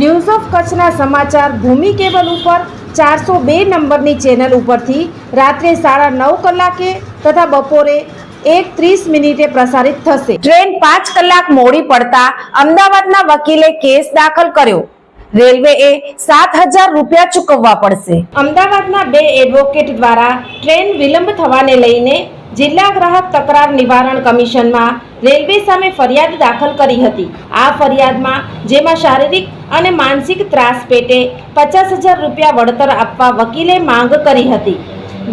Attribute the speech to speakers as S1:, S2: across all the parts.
S1: news of કચ્છના સમાચાર ભૂમિ cable ઉપર ચારસો બે નંબરની ચેનલ ઉપરથી રાત્રે સાડા નવ કલાકે તથા બપોરે એક ત્રીસ મિનિટે પ્રસારિત થશે. ટ્રેન પાંચ કલાક મોડી પડતા અમદાવાદના વકીલે કેસ દાખલ કર્યો. રેલવેએ સાત હજાર રૂપિયા ચૂકવવા પડશે. અમદાવાદના બે એડવોકેટ દ્વારા ટ્રેન વિલંબ થવાને લઈને જિલ્લા ગ્રાહક તકરાર નિવારણ કમિશનમાં રેલવે સામે ફરિયાદ દાખલ કરી હતી. આ ફરિયાદમાં જેમાં શારીરિક અને માનસિક ત્રાસ પેટે પચાસ હજાર રૂપિયા વળતર આપવા વકીલે માંગ કરી હતી.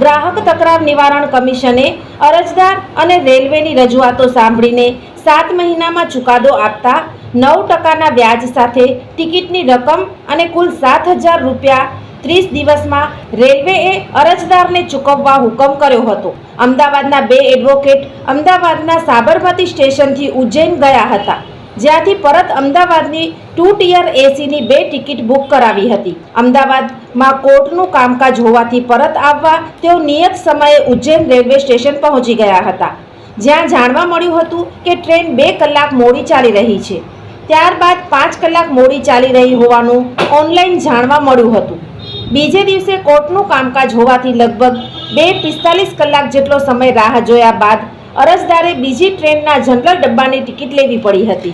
S1: ગ્રાહક તકરાર નિવારણ કમિશને અરજદાર અને રેલવેની રજૂઆતો સાંભળીને સાત મહિનામાં ચુકાદો આપતા નવ ટકાના વ્યાજ સાથે ટિકિટની રકમ અને કુલ સાત હજાર રૂપિયા ત્રીસ દિવસમાં રેલવેએ અરજદારને ચૂકવવા હુકમ કર્યો હતો. અમદાવાદના બે એડવોકેટ અમદાવાદના સાબરમતી સ્ટેશનથી ઉજ્જૈન ગયા હતા, જ્યાંથી પરત અમદાવાદની ટુ ટિયર એસીની બે ટિકિટ બુક કરાવી હતી. અમદાવાદમાં કોર્ટનું કામકાજ હોવાથી પરત આવવા તેઓ નિયત સમયે ઉજ્જૈન રેલવે સ્ટેશન પહોંચી ગયા હતા. જ્યાં જાણવા મળ્યું હતું કે ટ્રેન બે કલાક મોડી ચાલી રહી છે. ત્યારબાદ પાંચ કલાક મોડી ચાલી રહી હોવાનું ઓનલાઈન જાણવા મળ્યું હતું. બીજે દિવસે કોર્ટનું કામકાજ હોવાથી લગભગ બે પિસ્તાલીસ કલાક જેટલો સમય રાહ જોયા બાદ અરજદારે બીજી ટ્રેનના જનરલ ડબ્બાની ટિકિટ લેવી પડી હતી.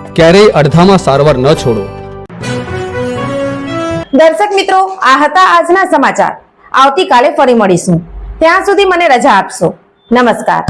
S2: ક્યારેય અડધામાં સારવાર ન છોડો.
S1: દર્શક મિત્રો, આ હતા આજના સમાચાર. આવતીકાલે ફરી મળીશું. ત્યાં સુધી મને રજા આપશો. નમસ્કાર.